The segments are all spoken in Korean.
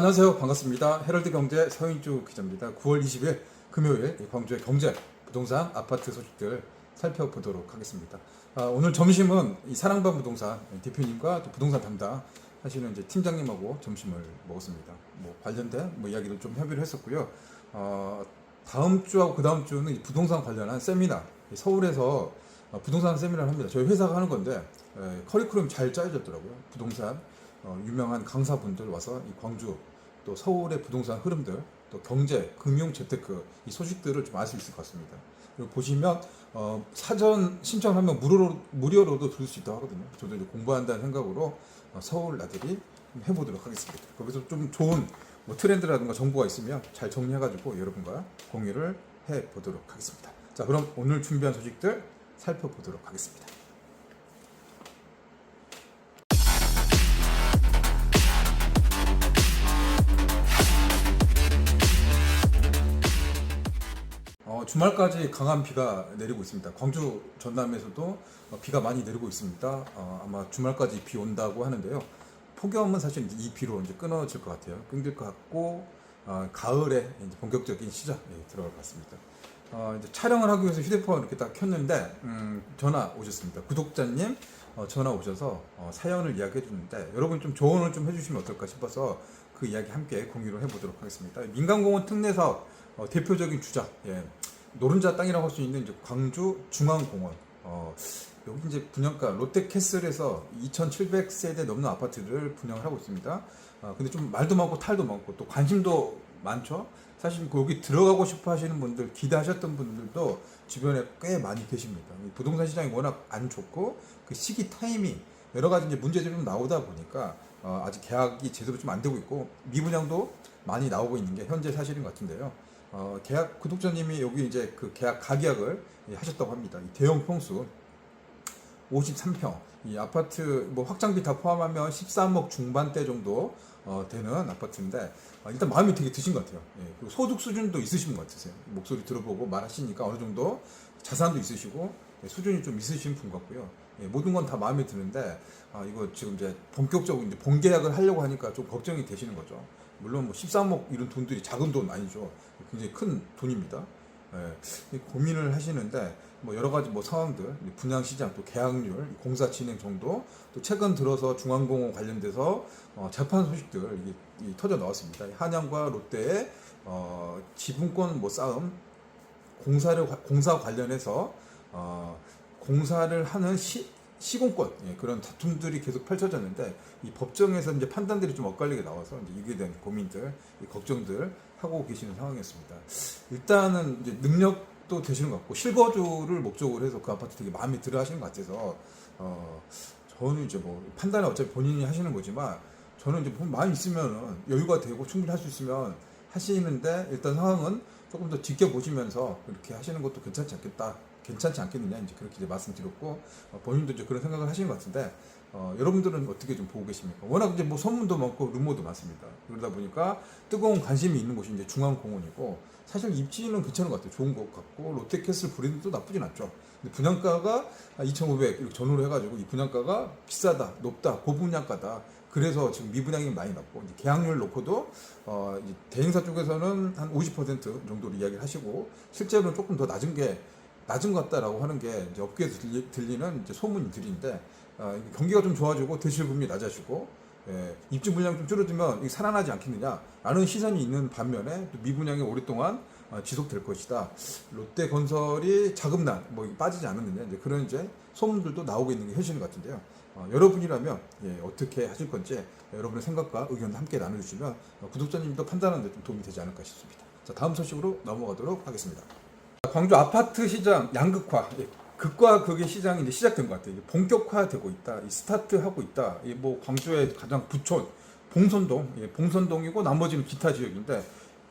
안녕하세요. 반갑습니다. 헤럴드 경제 서인주 기자입니다. 9월 20일 금요일 이 광주의 경제, 부동산, 아파트 소식들 살펴보도록 하겠습니다. 아, 오늘 점심은 이 사랑방 부동산 대표님과 또 부동산 담당 하시는 이제 팀장님하고 점심을 먹었습니다. 뭐 관련된 뭐 이야기를 좀 협의를 했었고요. 어, 다음 주하고 그 다음 주는 이 부동산 관련한 세미나 이 서울에서 어, 부동산 세미나를 합니다. 저희 회사가 하는 건데 에, 커리큘럼 잘 짜여졌더라고요. 부동산 어, 유명한 강사분들 와서 이 광주 또 서울의 부동산 흐름들 또 경제, 금융, 재테크 이 소식들을 좀 알 수 있을 것 같습니다. 그리고 보시면 어, 사전 신청하면 무료로 무료로도 들을 수 있다고 하거든요. 저도 이제 공부한다는 생각으로 어, 서울 나들이 해보도록 하겠습니다. 거기서 좀 좋은 뭐 트렌드라든가 정보가 있으면 잘 정리해가지고 여러분과 공유를 해보도록 하겠습니다. 자, 그럼 오늘 준비한 소식들 살펴보도록 하겠습니다. 주말까지 강한 비가 내리고 있습니다. 광주 전남에서도 어, 비가 많이 내리고 있습니다. 어, 아마 주말까지 비 온다고 하는데요. 폭염은 사실 이 비로 이제 끊어질 것 같아요. 끊길 것 같고 어, 가을에 본격적인 시작에 들어갈 것 같습니다. 어, 이제 촬영을 하기 위해서 휴대폰 이렇게 딱 켰는데 음, 전화 오셨습니다. 구독자님 어, 전화 오셔서 어, 사연을 이야기해 주는데 여러분 좀 조언을 좀 해주시면 어떨까 싶어서 그 이야기 함께 공유를 해보도록 하겠습니다. 민간공원 특례 사업 어, 대표적인 주자 예, 노른자 땅이라고 할 수 있는 이제 광주 중앙공원 어, 여기 이제 분양가 롯데캐슬에서 2,700세대 넘는 아파트를 분양을 하고 있습니다. 아, 근데 좀 말도 많고 탈도 많고 또 관심도 많죠. 사실 거기 들어가고 싶어 하시는 분들, 기대하셨던 분들도 주변에 꽤 많이 계십니다. 이 부동산 시장이 워낙 안 좋고 그 시기 타이밍 여러 가지 이제 문제들이 좀 나오다 보니까 어, 아직 계약이 제대로 좀 안 되고 있고 미분양도 많이 나오고 있는 게 현재 사실인 것 같은데요. 어, 계약 구독자님이 여기 이제 그 계약 가계약을 예, 하셨다고 합니다. 이 대형 평수 53평 이 아파트 뭐 확장비 다 포함하면 13억 중반대 정도 어, 되는 아파트인데 어, 일단 마음이 되게 드신 것 같아요. 예, 그리고 소득 수준도 있으신 것 같으세요. 목소리 들어보고 말하시니까 어느 정도 자산도 있으시고 예, 수준이 좀 있으신 분 같고요. 예, 모든 건 다 마음에 드는데 아, 이거 지금 이제 본격적으로 이제 본계약을 하려고 하니까 좀 걱정이 되시는 거죠. 물론 뭐 13억 이런 돈들이 작은 돈 아니죠. 굉장히 큰 돈입니다. 예, 이 고민을 하시는데 뭐 여러 가지 뭐 상황들 분양 시장 또 계약률 공사 진행 정도 또 최근 들어서 중앙공원 관련돼서 어, 재판 소식들 이게 이 터져 나왔습니다. 한양과 롯데의 어, 지분권 뭐 싸움 공사를 과- 공사 관련해서 어, 공사를 하는 시, 시공권 예, 그런 다툼들이 계속 펼쳐졌는데 이 법정에서 이제 판단들이 좀 엇갈리게 나와서 이제 이게 된 고민들, 이 걱정들 하고 계시는 상황이었습니다. 일단은 이제 능력도 되시는 것 같고 실거주를 목적으로 해서 그 아파트 되게 마음에 들어 하시는 것 같아서 어, 저는 이제 뭐 판단은 어차피 본인이 하시는 거지만 저는 이제 돈 많이 있으면 여유가 되고 충분히 할 수 있으면 하시는데 일단 상황은 조금 더 지켜보시면서 그렇게 하시는 것도 괜찮지 않겠다. 괜찮지 않겠느냐 이제 그렇게 이제 말씀드렸고 어, 본인도 이제 그런 생각을 하시는 것 같은데 어, 여러분들은 어떻게 좀 보고 계십니까? 워낙 이제 뭐 소문도 많고 루머도 많습니다. 그러다 보니까 뜨거운 관심이 있는 곳이 이제 중앙공원이고 사실 입지는 괜찮은 것 같아요. 좋은 것 같고 롯데캐슬 브랜드도 나쁘진 않죠. 근데 분양가가 2,500 이렇게 전후로 해가지고 이 분양가가 비싸다, 높다, 고분양가다. 그래서 지금 미분양이 많이 났고 이제 계약률 놓고도 어, 대행사 쪽에서는 한 50% 정도로 이야기를 하시고 실제로는 조금 더 낮은 게 낮은 것 같다라고 하는 게 이제 업계에서 들리, 들리 는 이제 소문들인데 어, 경기가 좀 좋아지고 대출 금리 낮아지고 예, 입주 물량 좀 줄어들면 살아나지 않겠느냐라는 시선이 있는 반면에 또 미분양이 오랫동안 어, 지속될 것이다. 롯데 건설이 자금난 뭐 빠지지 않았느냐 이제 그런 이제 소문들도 나오고 있는 게 현실인 것 같은데요. 어, 여러분이라면 예, 어떻게 하실 건지 여러분의 생각과 의견 함께 나눠주시면 어, 구독자님도 판단하는 데 좀 도움이 되지 않을까 싶습니다. 자 다음 소식으로 넘어가도록 하겠습니다. 광주 아파트 시장 양극화, 예, 극과 극의 시장이 이제 시작된 것 같아요. 본격화되고 있다, 이 스타트하고 있다. 이뭐 광주의 가장 부촌 봉선동, 예, 봉선동이고 나머지는 기타 지역인데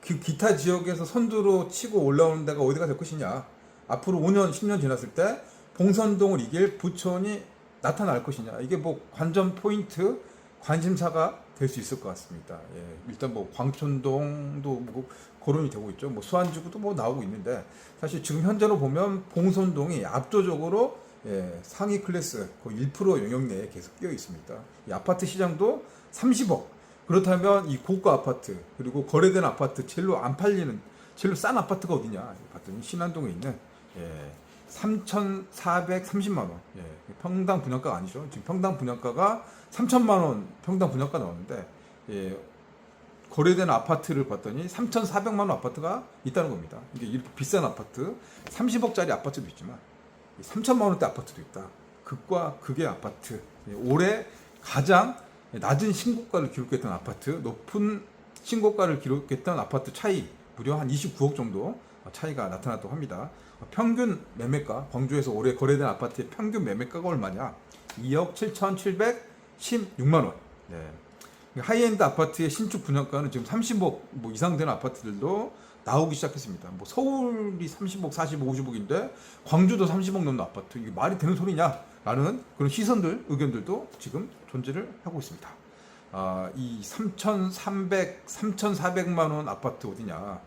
그 기타 지역에서 선두로 치고 올라오는 데가 어디가 될 것이냐. 앞으로 5년, 10년 지났을 때 봉선동을 이길 부촌이 나타날 것이냐. 이게 뭐 관전 포인트, 관심사가 될 수 있을 것 같습니다. 예, 일단 뭐 광촌동도 뭐 거론이 되고 있죠. 뭐 수안지구도 뭐 나오고 있는데 사실 지금 현재로 보면 봉선동이 압도적으로 예, 상위 클래스 거의 1% 영역 내에 계속 끼어 있습니다. 이 아파트 시장도 30억 그렇다면 이 고가 아파트 그리고 거래된 아파트 제일로 안 팔리는 제일로 싼 아파트가 어디냐 봤더니 신안동에 있는 예, 3,430만 원. 예, 평당 분양가가 아니죠. 지금 평당 분양가가 3천만 원 평당 분양가 나오는데 예, 거래된 아파트를 봤더니 3,400만 원 아파트가 있다는 겁니다. 이게 이렇게 비싼 아파트, 30억짜리 아파트도 있지만 3천만 원대 아파트도 있다. 극과 극의 아파트. 예, 올해 가장 낮은 신고가를 기록했던 아파트, 높은 신고가를 기록했던 아파트 차이 무려 한 29억 정도 차이가 나타났다고 합니다. 평균 매매가 광주에서 올해 거래된 아파트의 평균 매매가가 얼마냐? 2억 7,716만 원. 네. 하이엔드 아파트의 신축 분양가는 지금 30억 뭐 이상 되는 아파트들도 나오기 시작했습니다. 뭐 서울이 30억, 40억, 50억인데 광주도 30억 넘는 아파트 이게 말이 되는 소리냐라는 그런 시선들, 의견들도 지금 존재를 하고 있습니다. 아, 이 3,300, 3,400만 원 아파트 어디냐?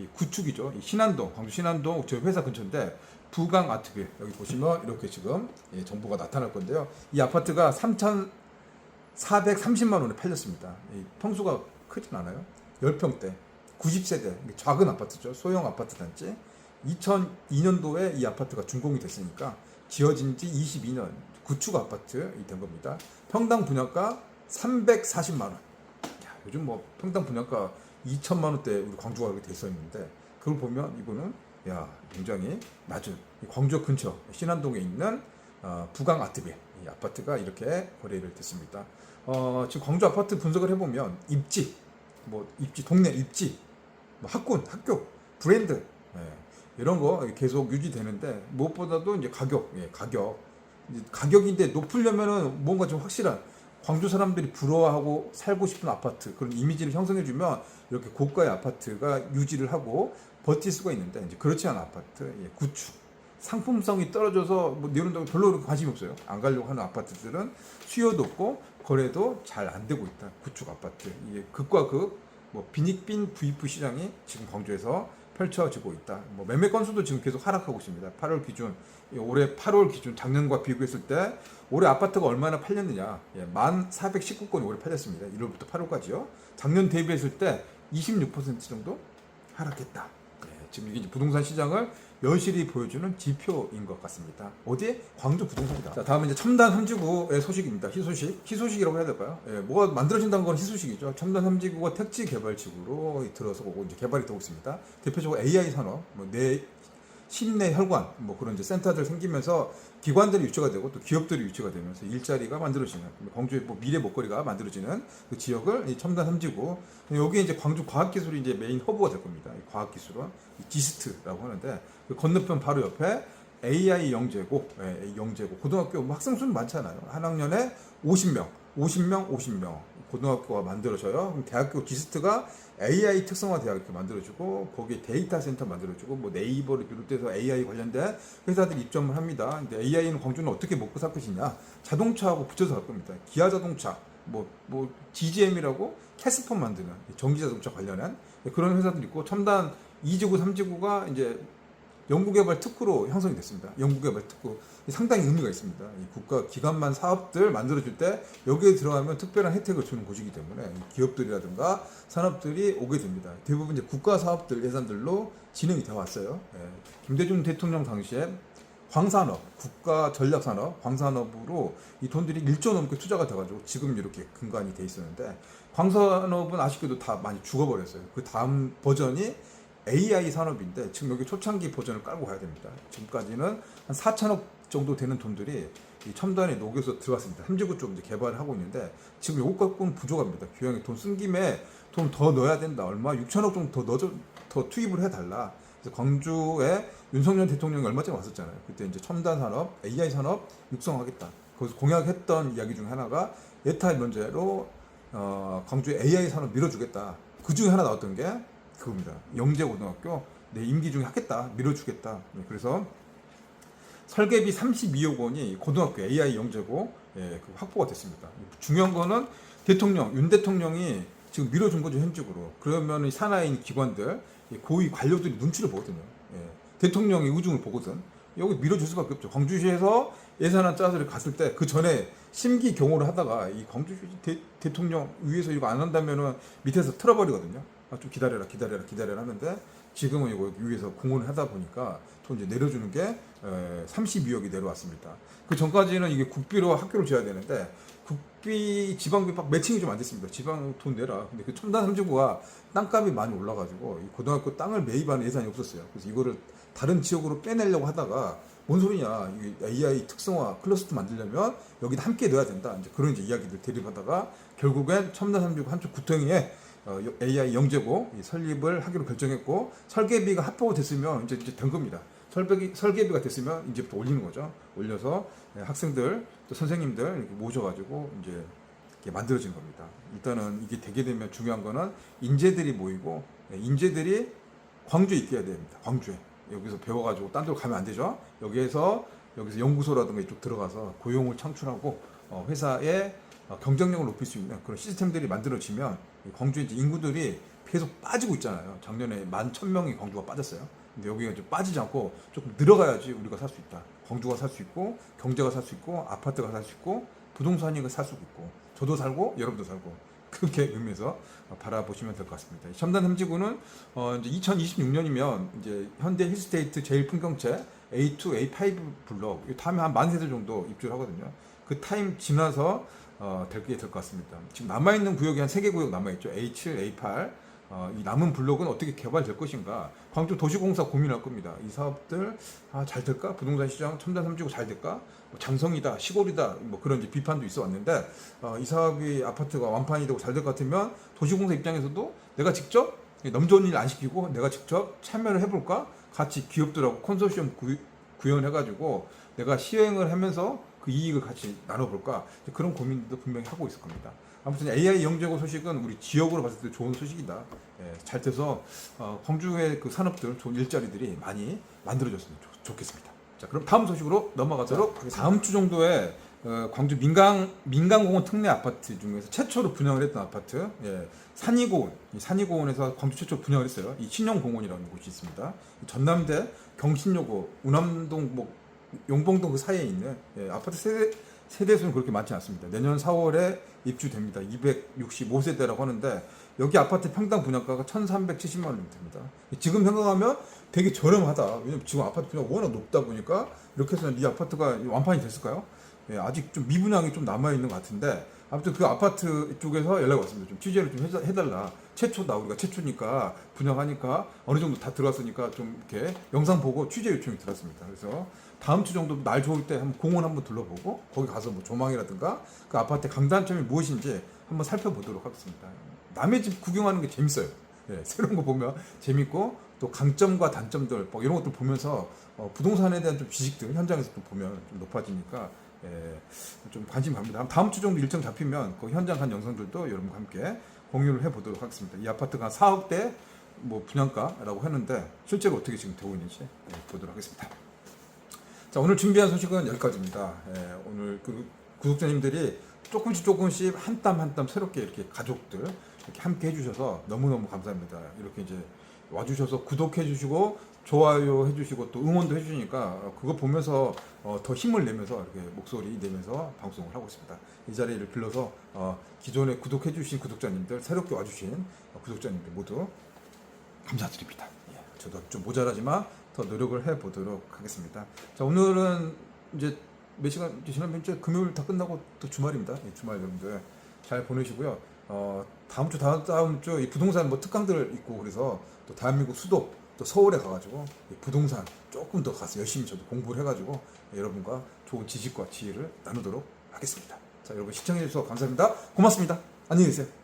이 구축이죠. 이 신안동, 광주 신안동 저희 회사 근처인데 부강 아트빌 여기 보시면 이렇게 지금 예, 정보가 나타날 건데요. 이 아파트가 3,430만 원에 팔렸습니다. 이 평수가 크진 않아요. 10평대, 90세대, 작은 아파트죠. 소형 아파트 단지. 2002년도에 이 아파트가 준공이 됐으니까 지어진 지 22년 구축 아파트이 된 겁니다. 평당 분양가 340만 원. 야, 요즘 뭐 평당 분양가 2천만 원대 우리 광주가 그렇게 돼 있었는데 그걸 보면 이거는 야 굉장히 낮은 이 광주 근처 신안동에 있는 어, 부강 아트빌 이 아파트가 이렇게 거래를 됐습니다. 어, 지금 광주 아파트 분석을 해보면 입지, 뭐 입지 동네 입지, 뭐 학군, 학교, 브랜드 예, 이런 거 계속 유지되는데 무엇보다도 이제 가격, 예, 가격 가격인데 높으려면은 뭔가 좀 확실한 광주 사람들이 부러워하고 살고 싶은 아파트 그런 이미지를 형성해주면 이렇게 고가의 아파트가 유지를 하고 버틸 수가 있는데 이제 그렇지 않은 아파트 예, 구축. 상품성이 떨어져서 뭐데 별로 그렇게 관심이 없어요. 안 가려고 하는 아파트들은 수요도 없고 거래도 잘 안 되고 있다. 구축 아파트. 이게 극과 극뭐 빈익빈 VF 시장이 지금 광주에서 펼쳐지고 있다. 뭐 매매 건수도 지금 계속 하락하고 있습니다. 8월 기준 이 올해 8월 기준 작년과 비교했을 때 올해 아파트가 얼마나 팔렸느냐? 예, 1,419건이 올해 팔렸습니다. 1월부터 8월까지요. 작년 대비했을 때 26% 정도 하락했다. 예, 지금 이게 부동산 시장을 여실히 보여주는 지표인 것 같습니다. 어디? 광주 부동산이다. 자, 다음은 이제 첨단 삼지구의 소식입니다. 희소식. 희소식이라고 해야 될까요? 예, 뭐가 만들어진다는 건 희소식이죠. 첨단 삼지구가 택지 개발 지구로 들어서 오고 이제 개발이 되고 있습니다. 대표적으로 AI 산업, 뭐 내 신내 혈관, 뭐 그런 이제 센터들 생기면서 기관들이 유치가 되고 또 기업들이 유치가 되면서 일자리가 만들어지는 광주의 뭐 미래 먹거리가 만들어지는 그 지역을 이 첨단 삼지구 여기 이제 광주 과학기술이 이제 메인 허브가 될 겁니다. 이 과학기술은 이 디스트라고 하는데 그 건너편 바로 옆에 AI 영재고, 예, 영재고 고등학교 뭐 학생 수는 많잖아요. 한 학년에 50명, 50명, 50명 고등학교가 만들어져요. 그럼 대학교 디스트가 AI 특성화 대학 이렇게 만들어주고 거기에 데이터 센터 만들어주고 뭐 네이버를 비롯해서 AI 관련된 회사들이 입점을 합니다. 근데 AI는 광주는 어떻게 먹고 살 것이냐? 자동차하고 붙여서 갈 겁니다. 기아 자동차, 뭐, 뭐, GGM이라고 캐스폰 만드는 전기 자동차 관련한 그런 회사들 있고 첨단 2지구, 3지구가 이제 연구개발 특구로 형성이 됐습니다. 연구개발 특구 상당히 의미가 있습니다. 이 국가 기관만 사업들 만들어줄 때 여기에 들어가면 특별한 혜택을 주는 곳이기 때문에 기업들이라든가 산업들이 오게 됩니다. 대부분 이제 국가 사업들 예산들로 진행이 돼 왔어요. 예. 김대중 대통령 당시에 광산업, 국가 전략산업, 광산업으로 이 돈들이 1조 넘게 투자가 돼가지고 지금 이렇게 근간이 돼 있었는데 광산업은 아쉽게도 다 많이 죽어버렸어요. 그 다음 버전이 AI 산업인데 지금 여기 초창기 버전을 깔고 가야 됩니다. 지금까지는 한 4천억 정도 되는 돈들이 이 첨단에 녹여서 들어왔습니다. 삼지구 쪽 이제 개발을 하고 있는데 지금 요것 갖고는 부족합니다. 규양이 돈 쓴 김에 돈 더 넣어야 된다. 얼마 6천억 정도 더 넣어 더 투입을 해달라. 그래서 광주에 윤석열 대통령이 얼마 전에 왔었잖아요. 그때 이제 첨단 산업, AI 산업 육성하겠다. 거기서 공약했던 이야기 중 하나가 예타 면제로 어, 광주에 AI 산업 밀어주겠다. 그 중에 하나 나왔던 게 그겁니다. 영재고등학교 내 임기 중에 하겠다. 밀어주겠다. 네, 그래서 설계비 32억 원이 고등학교 AI 영재고 예, 그 확보가 됐습니다. 중요한 거는 대통령 윤 대통령이 지금 밀어준 거죠 현직으로. 그러면 이 있는 기관들 이 고위 관료들이 눈치를 보거든요. 예, 대통령이 우중을 보거든. 여기 밀어줄 수밖에 없죠. 광주시에서 예산안 짜서 갔을 때 그 전에 심기 경호를 하다가 이 광주시 대, 통령 위에서 이거 안 한다면은 밑에서 틀어버리거든요. 아, 좀 기다려라, 기다려라, 기다려라 하는데 지금은 이거 위에서 공헌을 하다 보니까 또 이제 내려주는 게 에, 32억이 내려왔습니다. 그 전까지는 이게 국비로 학교를 지어야 되는데 국비 지방비 막 매칭이 좀 안 됐습니다. 지방 돈 내라. 근데 그 첨단 삼지구가 땅값이 많이 올라가지고 이 고등학교 땅을 매입하는 예산이 없었어요. 그래서 이거를 다른 지역으로 빼내려고 하다가 뭔 소리냐 이 AI 특성화 클러스터 만들려면 여기다 함께 넣어야 된다. 이제 그런 이제 이야기들 대립하다가 결국엔 첨단 삼지구 한쪽 구덩이에 어, AI 영재고 이 설립을 하기로 결정했고 설계비가 합보가 됐으면 이제 이제 된 겁니다. 설계비 설계비가 됐으면 이제부터 올리는 거죠. 올려서 예, 학생들 또 선생님들 이렇게 모셔가지고 이제 이렇게 만들어진 겁니다. 일단은 이게 되게 되면 중요한 거는 인재들이 모이고 예, 인재들이 광주에 있게 해야 됩니다. 광주에 여기서 배워가지고 딴 데로 가면 안 되죠. 여기에서 여기서 연구소라든가 이쪽 들어가서 고용을 창출하고 어, 회사의 어, 경쟁력을 높일 수 있는 그런 시스템들이 만들어지면 이 이제 인구들이 계속 빠지고 있잖아요. 작년에 만 천 명이 광주가 빠졌어요. 근데 여기가 좀 빠지지 않고 조금 늘어가야지 우리가 살 수 있다. 광주가 살 수 있고 경제가 살 수 있고 아파트가 살 수 있고 부동산이 살 수 있고 저도 살고 여러분도 살고 그렇게 의미에서 바라보시면 될 것 같습니다. 이 첨단 햄지구는 어 이제 2026년이면 이제 현대 힐스테이트 제일 풍경채 A2, A5 블록 이 다음에 한 만 세대 정도 입주를 하거든요. 그 타임 지나서 어, 될게 될 것 같습니다. 지금 남아 있는 구역이 한세개 구역 남아 있죠. A7, A8. 어, 이 남은 블록은 어떻게 개발될 것인가? 광주 도시공사 고민할 겁니다. 이 사업들 아, 잘 될까? 부동산 시장 첨단 삼지구 잘 될까? 뭐 장성이다, 시골이다, 뭐 그런 이제 비판도 있어 왔는데 어, 이 사업이 아파트가 완판이 되고 잘 될 것 같으면 도시공사 입장에서도 내가 직접 넘좋은 일안 시키고 내가 직접 참여를 해볼까? 같이 기업들하고 컨소시엄 구, 구현해가지고 내가 시행을 하면서 그 이익을 같이 나눠볼까? 그런 고민도 분명히 하고 있을 겁니다. 아무튼 AI 영재고 소식은 우리 지역으로 봤을 때 좋은 소식이다. 예, 잘 돼서 어, 광주의 그 산업들 좋은 일자리들이 많이 만들어졌으면 좋, 좋겠습니다. 자, 그럼 다음 소식으로 넘어가도록 하겠습니다. 다음 주 정도에 어, 광주 민강 민강공원 특례 아파트 중에서 최초로 분양을 했던 아파트, 예, 산이고원, 이 산이고원에서 광주 최초 분양을 했어요. 이 신영공원이라는 곳이 있습니다. 이 전남대 경신여고 운암동 뭐 용봉동 그 사이에 있는 예, 아파트 세대 세대 수는 그렇게 많지 않습니다. 내년 4월에 입주됩니다. 265세대라고 하는데 여기 아파트 평당 분양가가 1,370만 원 됩니다. 지금 생각하면 되게 저렴하다. 왜냐면 지금 아파트 분양 워낙 높다 보니까 이렇게 해서 이 아파트가 완판이 됐을까요? 예, 아직 좀 미분양이 좀 남아 있는 것 같은데 아무튼 그 아파트 쪽에서 연락이 왔습니다. 좀 취재를 좀 해달라. 최초다 우리가 최초니까 분양하니까 어느 정도 다 들어왔으니까 좀 이렇게 영상 보고 취재 요청이 들었습니다. 그래서 다음 주 정도 날 좋을 때 한번 공원 한번 둘러보고 거기 가서 뭐 조망이라든가 그 아파트의 강단점이 무엇인지 한번 살펴보도록 하겠습니다. 남의 집 구경하는 게 재밌어요. 예, 새로운 거 보면 재밌고 또 강점과 단점들 뭐 이런 것들 보면서 어, 부동산에 대한 좀 지식들 현장에서 좀 보면 좀 높아지니까 예, 좀 관심 갑니다. 다음 주 정도 일정 잡히면 그 현장 간 영상들도 여러분과 함께 공유를 해보도록 하겠습니다. 이 아파트가 4억대 뭐 분양가라고 했는데 실제로 어떻게 지금 되고 있는지 예, 보도록 하겠습니다. 자 오늘 준비한 소식은 여기까지입니다. 예, 오늘 그 구독자님들이 조금씩 조금씩 한 땀 한 땀 새롭게 이렇게 가족들 이렇게 함께 해주셔서 너무너무 감사합니다. 이렇게 이제 와주셔서 구독해주시고 좋아요 해주시고 또 응원도 해주시니까 그거 보면서 어, 더 힘을 내면서 이렇게 목소리 내면서 방송을 하고 있습니다. 이 자리를 빌려서 어, 기존에 구독해주신 구독자님들 새롭게 와주신 어, 구독자님들 모두 감사드립니다. 예, 저도 좀 모자라지만 더 노력을 해 보도록 하겠습니다. 자 오늘은 이제 몇 시간 이제 지난 이제 금요일 다 끝나고 또 주말입니다. 예, 주말 여러분들 잘 보내시고요. 어, 다음 주 다음 다음 주 이 부동산 뭐 특강들 있고 그래서 또 대한민국 수도 또 서울에 가가지고 이 부동산 조금 더 가서 열심히 저도 공부를 해가지고 여러분과 좋은 지식과 지혜를 나누도록 하겠습니다. 자 여러분 시청해 주셔서 감사합니다. 고맙습니다. 안녕히 계세요.